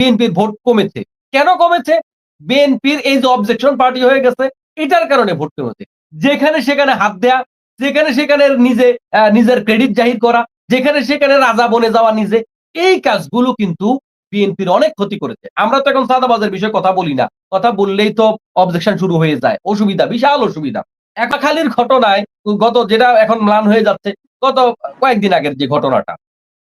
বিএনপির ভোট কমেছে। কেন কমেছে? বিএনপির এই যে অবজেকশন পার্টি হয়ে গেছে, এটার কারণে ভোট কমেছে। যেখানে সেখানে হাত দেয়া, যেখানে সেখানে নিজে নিজের ক্রেডিট জাহির করা, যেখানে সেখানে রাজা বনে যাওয়া নিজে, এই কাজগুলো কিন্তু বিএনপির অনেক ক্ষতি করেছে। আমরা তো এখন সাদাবাজের বিষয়ে কথা বলি না। কথা বললেই তো অবজেকশন শুরু হয়ে যায়। অসুবিধা, বিশাল অসুবিধা। একাখালির ঘটনায় গত যেটা এখন ম্লান হয়ে যাচ্ছে, গত কয়েকদিন আগের যে ঘটনাটা।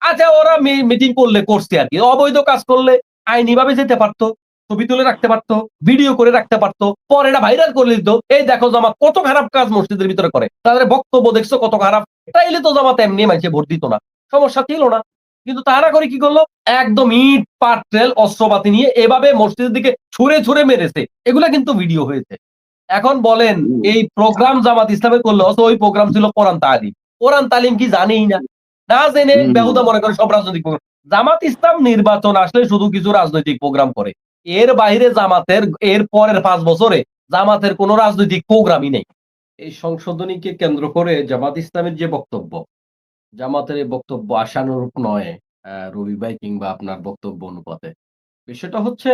আচ্ছা ওরা মিটিং করলে, করছে আর কি। অবৈধ কাজ করলে আইনি ভাবে যেতে পারতো ছবি তুলে রাখতে পারতো ভিডিও করে রাখতে পারতো পরে এটা ভাইরাল করে দিত। এই দেখো জামাত কত খারাপ কাজ মসজিদের ভিতরে করে। তাদের বক্তব্য দেখছ কত খারাপ। তাইলে তো জামাত এমনি মানুষে ভোট দিত না। সমস্যা ছিল না। কিন্তু তারা করে কি করল? একদম ইট পাট্রেল অস্ত্রপাতি নিয়ে এভাবে মসজিদের দিকে ছুঁড়ে ছুঁড়ে মেরেছে। এগুলা কিন্তু ভিডিও হয়েছে। এখন বলেন এই প্রোগ্রাম জামাত ইসলামে করল অথচ ওই প্রোগ্রাম ছিল কোরআন তালিম। কোরআন তালিম কি জানেই না। না জেনে। বেহুদা মনে করে সব রাজনৈতিক প্রোগ্রাম। জামাত ইসলাম নির্বাচন আসলে শুধু কিছু রাজনৈতিক প্রোগ্রাম করে। এর বাইরে জামাতের, এর পরের পাঁচ বছরে জামাতের কোনো রাজনৈতিক প্রোগ্রামই নেই। এই সংশোধনীকে কেন্দ্র করে জামাত ইসলামের যে বক্তব্য, জামাতের এই বক্তব্য আশানুরূপ নয় রবি ভাই কিংবা আপনার বক্তব্য অনুপাতে। বিষয়টা হচ্ছে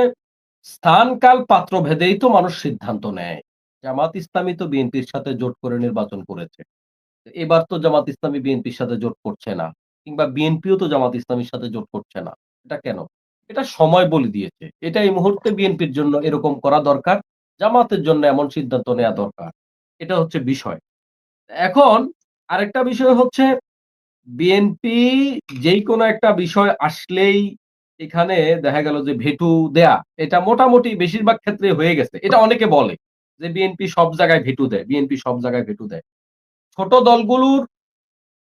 স্থান কাল পাত্র ভেদেই তো মানুষ সিদ্ধান্ত নেয়। জামাত ইসলামী তো বিএনপির সাথে জোট করে নির্বাচন করেছে। এবার তো জামাত ইসলামী বিএনপির সাথে জোট করছে না। কিংবা বিএনপিও তো জামাত ইসলামীর সাথে জোট করছে না। এটা কেন? এটা সময় বলে দিয়েছে। এটা এই মুহূর্তে বিএনপির জন্য এরকম করা দরকার, জামাতের জন্য এমন সিদ্ধান্ত নেওয়া দরকার। এটা হচ্ছে বিষয়। এখন আরেকটা বিষয় হচ্ছে, বিএনপি যেই কোনো একটা বিষয় আসলেই এখানে দেখা গেল যে ভেটু দেয়া, এটা মোটামুটি বেশিরভাগ ক্ষেত্রে হয়ে গেছে। এটা অনেকে বলে যে বিএনপি সব জায়গায় ভেটু দেয়, বিএনপি সব জায়গায় ভেটু দেয়। ছোট দলগুলোর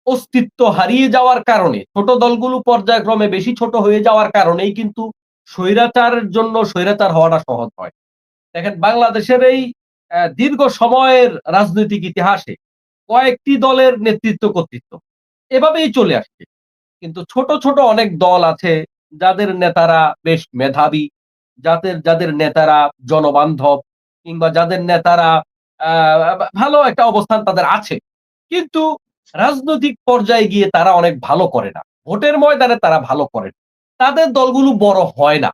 অস্তিত্ব হারিয়ে যাওয়ার কারণে, ছোট দলগুলো পর্যায়ক্রমে বেশি ছোট হয়ে যাওয়ার কারণেই কিন্তু স্বৈরাচারের জন্য স্বৈরাচার হওয়াটা সহজ হয়। দেখেন, বাংলাদেশের এই দীর্ঘ সময়ের রাজনৈতিক ইতিহাসে কয়েকটি দলের নেতৃত্ব কর্তৃত্ব এভাবেই চলে আসছে। কিন্তু ছোট ছোট অনেক দল আছে যাদের নেতারা বেশ মেধাবী, যাদের যাদের নেতারা জনবান্ধব কিংবা যাদের নেতারা ভালো একটা অবস্থান তাদের আছে। কিন্তু রাজনৈতিক পর্যায়ে গিয়ে তারা অনেক ভালো করে না। ভোটের ময়দানে তারা ভালো করে তাদের দলগুলো বড় হয় না।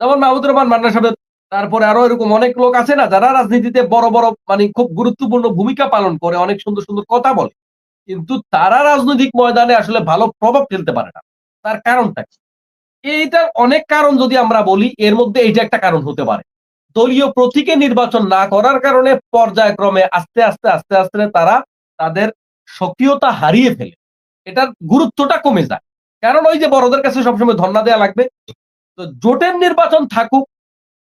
যেমন মাহমুদুর রহমান মান্না সাহেব, তারপরে আরও এরকম অনেক লোক আছে না, যারা রাজনীতিতে বড় বড় মানে খুব গুরুত্বপূর্ণ ভূমিকা পালন করে, অনেক সুন্দর সুন্দর কথা বলে। কিন্তু তারা রাজনৈতিক ময়দানে আসলে ভালো প্রভাব ফেলতে পারে না। তার কারণটা কি? এইটার অনেক কারণ যদি আমরা বলি, এর মধ্যে এইটা একটা কারণ হতে পারে। দলীয় প্রতীকে নির্বাচন না করার কারণে পর্যায়ক্রমে আস্তে আস্তে আস্তে আস্তে তারা তাদের সক্রিয়তা হারিয়ে ফেলে। এটার গুরুত্বটা কমে যায়। কারণ ওই যে বড়দের কাছে সবসময় ধর্ণা দেওয়া লাগবে। তো জোটের নির্বাচন থাকুক,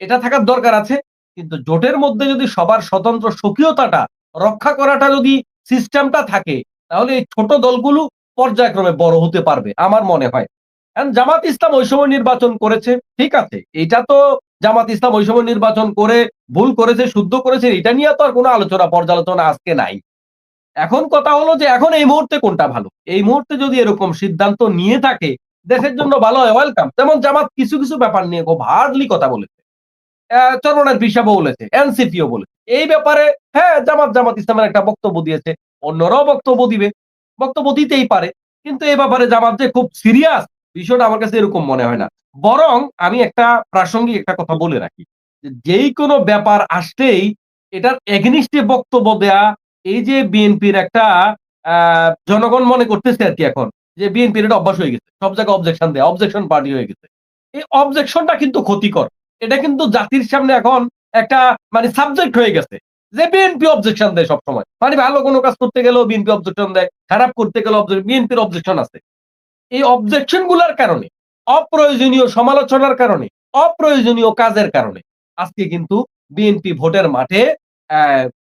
এটা থাকার দরকার আছে। কিন্তু জোটের মধ্যে যদি সবার স্বতন্ত্র সক্রিয়তাটা, রক্ষা করাটা যদি সিস্টেমটা থাকে, তাহলে এই ছোট দলগুলো পর্যায়ক্রমে বড় হতে পারবে, আমার মনে হয়। কারণ জামাত ইসলাম ওই সময় নির্বাচন করেছে, ঠিক আছে। এটা তো জামাত ইসলাম ওই সময় নির্বাচন করে, ভুল করেছে, শুদ্ধ করেছে, এটা নিয়ে তো আর কোনো আলোচনা, পর্যালোচনা আজকে নাই। এখন কথা হলো যে এখন এই মুহূর্তে কোনটা ভালো? এই মুহূর্তে যদি এরকম সিদ্ধান্ত নিয়ে থাকে, দেশের জন্য ভালো হয় ওয়েলকাম যেমন জামাত কিছু কিছু ব্যাপার নিয়ে খুব হার্ডলি কথা বলেছে। চরমনের পিসাবও বলেছে, এনসিপিও বলেছে। এই ব্যাপারে হ্যাঁ জামাত জামাত ইসলামের একটা বক্তব্য দিয়েছে। অন্যরাও বক্তব্য দিবে। বক্তব্য দিতেই পারে। কিন্তু এই ব্যাপারে জামাত যে খুব সিরিয়াস বিষয়টা আমার কাছে এরকম মনে হয় না। বরং আমি একটা প্রাসঙ্গিক একটা কথা বলে রাখি যেই কোনো ব্যাপার আসলেই এটার এগনিস্টে বক্তব্য দেয়া এই যে বিএনপির একটা জনগণ মনে করতেছে আর কি এখন, যে বিএনপির এটা অভ্যাস হয়ে গেছে। সব জায়গায় অবজেকশন দেয় অবজেকশন পার্টি হয়ে গেছে। এই অবজেকশনটা কিন্তু ক্ষতিকর। এটা কিন্তু জাতির সামনে এখন একটা মানে সাবজেক্ট হয়ে গেছে। যে বিএনপি অবজেকশন দেয় সবসময়। মানে ভালো কোনো কাজ করতে গেলেও বিএনপি অবজেকশন দেয়, খারাপ করতে গেলেও বিএনপির অবজেকশন আছে। এই অবজেকশনগুলার কারণে, অপ্রয়োজনীয় সমালোচনার কারণে, অপ্রয়োজনীয় কাজের কারণে, আজকে কিন্তু বিএনপি ভোটের মাঠে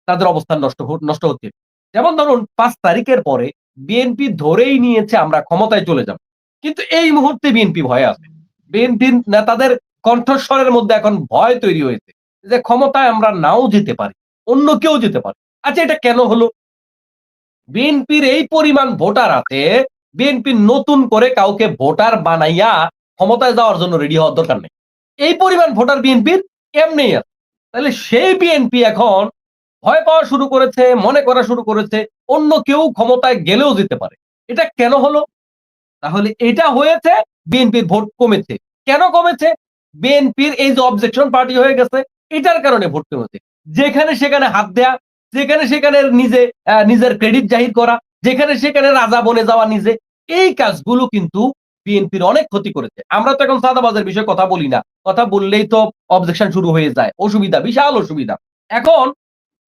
তাদের অবস্থান নষ্ট নষ্ট হচ্ছে। যেমন ধরুন, পাঁচ তারিখের পরে বিএনপি ধরেই নিয়েছে আমরা ক্ষমতায় চলে যাব। কিন্তু এই মুহূর্তে বিএনপি ভয়ে আছে। বিএনপির নেতাদের কণ্ঠস্বরের মধ্যে এখন ভয় তৈরি হয়েছে যে ক্ষমতায় আমরা নাও যেতে পারি, অন্য কেউ যেতে পারে। আচ্ছা এটা কেন হলো? বিএনপির এই পরিমাণ ভোটার আছে বিএনপি নতুন করে কাউকে ভোটার বানাইয়া ক্ষমতায় যাওয়ার জন্য রেডি হওয়ার দরকার নেই। এই পরিমাণ ভোটার বিএনপির এমনি আছে। তাহলে সেই বিএনপি এখন ভয় পাওয়া শুরু করেছে, মনে করা শুরু করেছে, অন্য কেউ ক্ষমতায় গেলেও যেতে পারে। এটা কেন হলো? তাহলে এটা হয়েছে, বিএনপির ভোট কমেছে। কেন কমেছে? বিএনপির এই যে অবজেকশন পার্টি হয়ে গেছে, এটার কারণে ভোট কমেছে। যেখানে সেখানে হাত দেয়া, যেখানে সেখানে নিজে নিজের ক্রেডিট জাহির করা, যেখানে সেখানে রাজা বনে যাওয়া নিজে, এই কাজগুলো কিন্তু বিএনপির অনেক ক্ষতি করেছে। আমরা তো এখন সাদাবাজের বিষয়ে কথা বলি না। কথা বললেই তো অবজেকশন শুরু হয়ে যায়। অসুবিধা, বিশাল অসুবিধা। এখন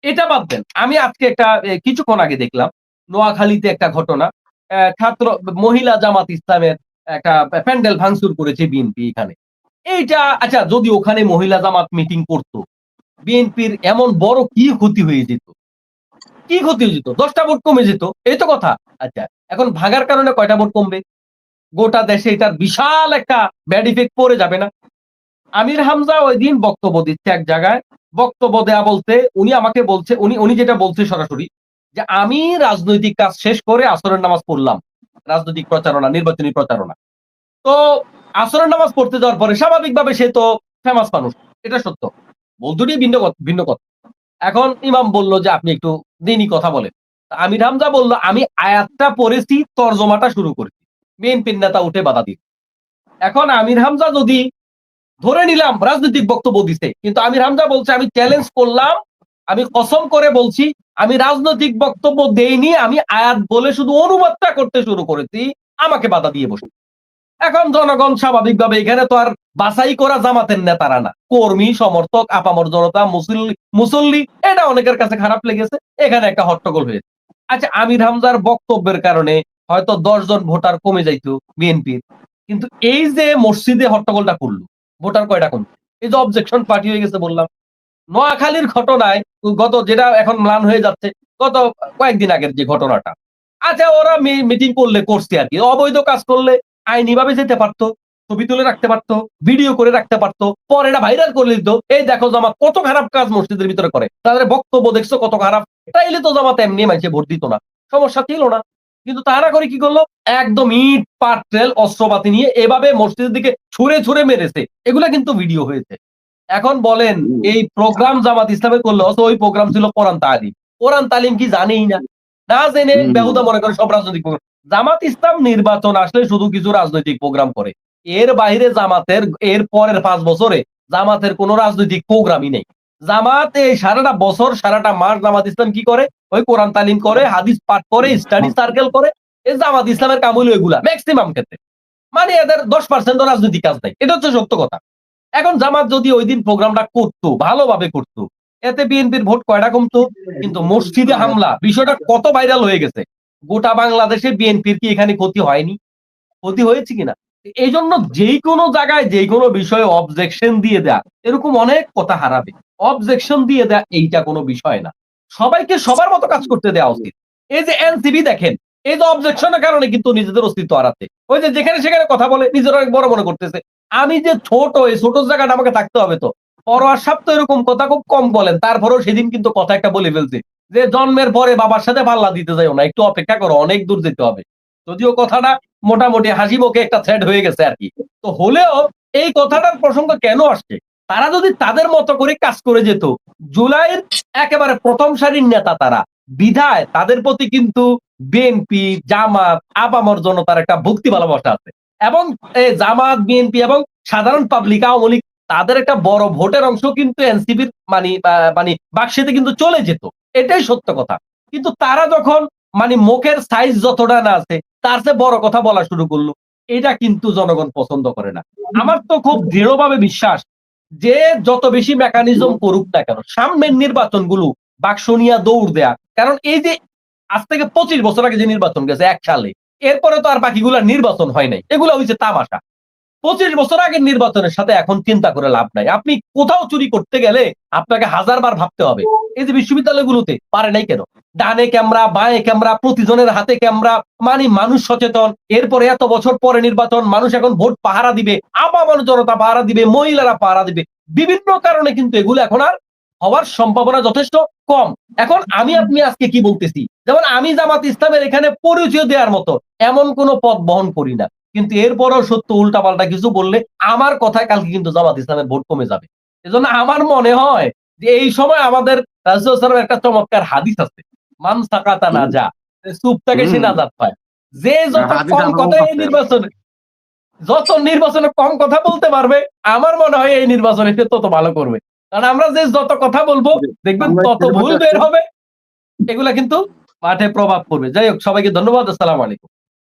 এটা বাদ দেন। আমি আজকে একটা কিছুক্ষণ আগে দেখলাম, নোয়াখালীতে একটা ঘটনা। ছাত্র, মহিলা জামাত ইসলামের একটা প্যান্ডেল ভাঙচুর করেছে বিএনপি এখানে। এইটা আচ্ছা যদি ওখানে মহিলা জামাত মিটিং করতো বিএনপির এমন বড় কি ক্ষতি হয়ে যেত? কি ক্ষতি হয়ে যেত? দশটা ভোট কমে যেত, এই তো কথা। আচ্ছা এখন ভাঙার কারণে কয়টা ভোট কমবে? গোটা দেশে এটার বিশাল একটা ব্যাড ইফেক্ট পড়ে যাবে না? আমির হামজা ওই দিন বক্তব্য দিচ্ছে এক জায়গায়। বক্তব্য দেয়া বলতে উনি আমাকে বলছে, উনি উনি যেটা বলছে সরাসরি, যে আমি রাজনৈতিক কাজ শেষ করে আসরের নামাজ পড়লাম। রাজনৈতিক প্রচারণা, নির্বাচনী প্রচারণা। তো আসরের নামাজ পড়তে যাওয়ার পরে স্বাভাবিকভাবে সে তো ফেমাস মানুষ, এটা সত্য। বলতুটি ভিন্ন ভিন্ন কথা। এখন ইমাম বলল যে আপনি একটু দিনই কথা বলেন। আমির হামজা বলল, আমি আয়াতটা পড়েছি, তর্জমাটা শুরু করেছি। বিএনপির নেতা উঠে বাধা দিল এখন আমির হামজা যদি ধরে নিলাম রাজনৈতিক বক্তব্য দিছে। কিন্তু আমির হামজা বলছে, আমি চ্যালেঞ্জ করলাম, আমি কসম করে বলছি, আমি রাজনৈতিক বক্তব্য দেইনি, আমি আয়াত বলে শুধু অনুবাদটা করতে শুরু করেছি, আমাকে বাধা দিয়ে বসে। এখন জনগণ স্বাভাবিকভাবে এখানে তো আর বাছাই করা জামাতের নেতারা না। কর্মী, সমর্থক, আপামর জনতা মুসল্লি মুসল্লি, এটা অনেকের কাছে খারাপ লেগেছে। এখানে একটা হট্টগোল হয়েছে। আচ্ছা আমির হামজার বক্তব্যের কারণে হয়তো দশ জন ভোটার কমে যাইতো বিএনপির। কিন্তু এই যে মসজিদে হট্টগোলটা করল ভোটার কয়টা কমছে এই যে অবজেকশন পার্টি হয়ে গেছে বললাম। নোয়াখালীর ঘটনায় গত যেটা এখন ম্লান হয়ে যাচ্ছে, গত কয়েকদিন আগের যে ঘটনাটা। আচ্ছা ওরা মিটিং করলে, করছে আর কি। অবৈধ কাজ করলে আইনি ভাবে যেতে পারতো, ছবি তুলে রাখতে পারতো ভিডিও করে রাখতে পারতো, পরে এটা ভাইরাল করে দিত। এই দেখো, জামাত কত খারাপ কাজ মসজিদের ভিতরে করে। তাদের বক্তব্য দেখছ কত খারাপ। তাইলে তো জামাত এমনি মাইছে ভোট দিত না। সমস্যা ছিল না। কিন্তু তারা করে কি করল? একদম ইট পাট্রেল অস্ত্রপাতি নিয়ে এভাবে মসজিদের দিকে ছুঁড়ে ছুঁড়ে মেরেছে। এগুলা কিন্তু ভিডিও হয়েছে। এখন বলেন এই প্রোগ্রাম জামাত ইসলামে করল অথচ ওই প্রোগ্রাম ছিল কোরআন তালিম। কোরআন তালিম কি জানেই না? না জেনে বেহুদা মনে করে সব রাজনৈতিক program। জামাত ইসলাম নির্বাচন আসলে শুধু কিছু রাজনৈতিক প্রোগ্রাম করে। এর বাইরে জামাতের এর পরের পাঁচ বছরে জামাতের কোনো রাজনৈতিক প্রোগ্রামই নেই। জামাত এই সারাটা বছর সারাটা মাস জামাত ইসলাম কি করে? ওই কোরআন তালিম করে হাদিস পাঠ করে স্টাডি সার্কেল করে এই জামাত ইসলামের কাম হলো এগুলা ম্যাক্সিমাম ক্ষেত্রে। মানে এদের দশ পার্সেন্ট রাজনৈতিক কাজ নাই। এটা হচ্ছে সত্য কথা। এখন জামাত যদি ওই দিন প্রোগ্রামটা করতো ভালোভাবে করতো এতে বিএনপির ভোট কয়টা কমতো? কিন্তু মসজিদে হামলা বিষয়টা কত ভাইরাল হয়ে গেছে। গোটা বাংলাদেশে বিএনপির কি এখানে ক্ষতি হয়নি? ক্ষতি হয়েছে কিনা? এই জন্য যেই কোনো জায়গায় যেই কোনো বিষয়ে অবজেকশন দিয়ে দেয়া এরকম অনেক কথা হারাবে। অবজেকশন দিয়ে দেয়া এইটা কোনো বিষয় না। সবাইকে সবার মতো কাজ করতে দেওয়া উচিত। এই যে এনসিবি দেখেন, এই যে অবজেকশনের কারণে কিন্তু নিজেদের অস্তিত্ব হারাতে ওই যে যেখানে সেখানে কথা বলে, নিজের অনেক বড় মনে করতেছে। আমি যে ছোট, এই ছোট জায়গাটা আমাকে থাকতে হবে তো। পরোয়ার সাহেব তো এরকম কথা খুব কম বলেন, তারপরেও সেদিন কিন্তু কথা একটা বলে ফেলছে যে জন্মের পরে বাবার সাথে পাল্লা দিতে যাইও না, একটু অপেক্ষা করো, অনেক দূর যেতে হবে। যদিও কথাটা মোটামুটি হাসি মুখে একটা থ্রেড হয়ে গেছে আর কি। তো হলেও এই কথাটার প্রসঙ্গ কেন আসছে? তারা যদি তাদের মতো করে কাজ করে যেত জুলাইয়ের একেবারে প্রথম সারির নেতা তারা। বিধায় তাদের প্রতি কিন্তু বিএনপি, জামাত, আপামর জনতার একটা ভক্তি ভালোবাসা আছে। এবং জামাত, বিএনপি এবং সাধারণ পাবলিক, আওয়ামী লীগ, তাদের একটা বড় ভোটের অংশ কিন্তু এনসিপির মানে মানে বাক্সিতে কিন্তু চলে যেত। এটাই সত্য কথা। কিন্তু তারা যখন মানে মুখের সাইজ যতটা না আছে, তার চেয়ে বড় কথা বলা শুরু করল। এটা কিন্তু জনগণ পছন্দ করে না। আমার তো খুব দৃঢ়ভাবে বিশ্বাস যে যত বেশি মেকানিজম করুক না কেন, সামনের নির্বাচনগুলো বাক্স নিয়ে দৌড় দেয়া। কারণ এই যে আজ থেকে পঁচিশ বছর আগে যে নির্বাচন গেছে এক সালে, এরপরে তো আর বাকিগুলা নির্বাচন হয় নাই। এগুলো হয়েছে তামাশা। পঁচিশ বছর আগের নির্বাচনের সাথে এখন চিন্তা করে লাভ নাই। আপনি কোথাও চুরি করতে গেলে আপনাকে হাজার বার ভাবতে হবে, এই যে বিশ্ববিদ্যালয়গুলোতে পারে নাই কেন? ডানে ক্যামেরা, বাঁয়ে ক্যামেরা, প্রতিজনের হাতে ক্যামেরা মানে মানুষ সচেতন। এরপরে এত বছর পরে নির্বাচন, মানুষ এখন ভোট পাহারা দিবে আপামর জনতা পাহারা দিবে, মহিলারা পাহারা দিবে। বিভিন্ন কারণে কিন্তু এগুলো এখন আর হওয়ার সম্ভাবনা যথেষ্ট কম। এখন আমি আপনি আজকে কি বলতেছি? যেমন আমি জামাত ইসলামের এখানে পরিচয় দেওয়ার মতো এমন কোনো পথ বহন করি না। কিন্তু এরপরও সত্য উল্টাপাল্টা কিছু বললে আমার কথায় কালকে কিন্তু জামাত ইসলামের ভোট কমে যাবে। এজন্য আমার মনে হয় যে এই সময় আমাদের একটা চমৎকার হাদিস আছে। মান সাকাতা না যা। চুপ থাকে সে নাজাত পায়। যে যত কম কথা এই নির্বাচনে যত নির্বাচনে কম কথা বলতে পারবে আমার মনে হয় এই নির্বাচনে সে তত ভালো করবে। কারণ আমরা যে যত কথা বলব দেখবেন তত ভুল বের হবে। এগুলা কিন্তু মাঠে প্রভাব পড়বে। যাই হোক সবাইকে ধন্যবাদ। আসসালাম আলাইকুম।